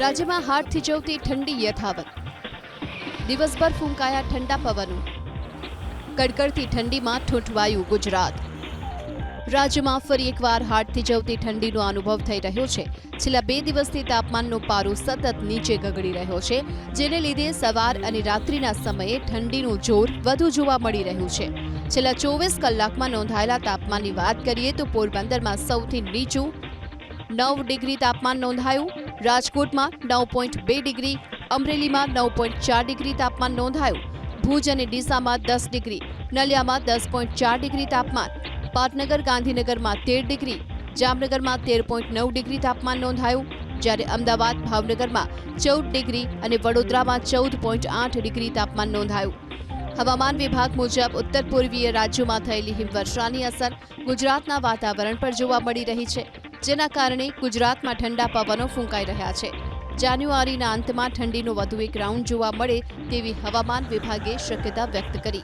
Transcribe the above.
રાજ્યમાં હાડ થીજવતી ઠંડી યથાવત. દિવસભર ફૂંકાયા ઠંડા પવનો. કડકડતી ઠંડીમાં ઠૂંઠવાયું ગુજરાત. રાજ્યમાં ફરી એકવાર હાડ થીજવતી ઠંડીનો અનુભવ થઈ રહ્યો છે. છેલ્લા બે દિવસથી તાપમાનનો પારો સતત નીચે ગગડી રહ્યો છે, જેને લીધે સવાર અને રાત્રિના સમયે ઠંડીનું જોર વધુ જોવા મળી રહ્યું છે. છેલ્લા ચોવીસ કલાકમાં નોંધાયેલા તાપમાનની વાત કરીએ તો પોરબંદરમાં સૌથી નીચું નવ ડિગ્રી તાપમાન નોંધાયું રાજકોટમાં નવ પોઈન્ટ બે ડિગ્રી, અમરેલીમાં નવ પોઈન્ટ ચાર ડિગ્રી તાપમાન નોંધાયું. ભુજ અને ડીસામાં દસ ડિગ્રી, નલિયામાં દસ પોઈન્ટ ચાર ડિગ્રી તાપમાન, પાટનગર, ગાંધીનગરમાં તેર ડિગ્રી, જામનગરમાં તેર પોઈન્ટ નવ ડિગ્રી તાપમાન નોંધાયું. જ્યારે અમદાવાદ, ભાવનગરમાં ચૌદ ડિગ્રી અને વડોદરામાં ચૌદ પોઈન્ટ આઠ ડિગ્રી તાપમાન નોંધાયું. હવામાન વિભાગ મુજબ ઉત્તર પૂર્વીય રાજ્યોમાં થયેલી હિમવર્ષાની અસર ગુજરાતના વાતાવરણ પર જોવા મળી રહી છે. જેના કારણે ગુજરાતમાં ઠંડા પવનો ફૂંકાઈ રહ્યા છે. જાન્યુઆરીના અંતમાં ઠંડીનો વધુ એક રાઉન્ડ જોવા મળે તેવી હવામાન વિભાગે શક્યતા વ્યક્ત કરી.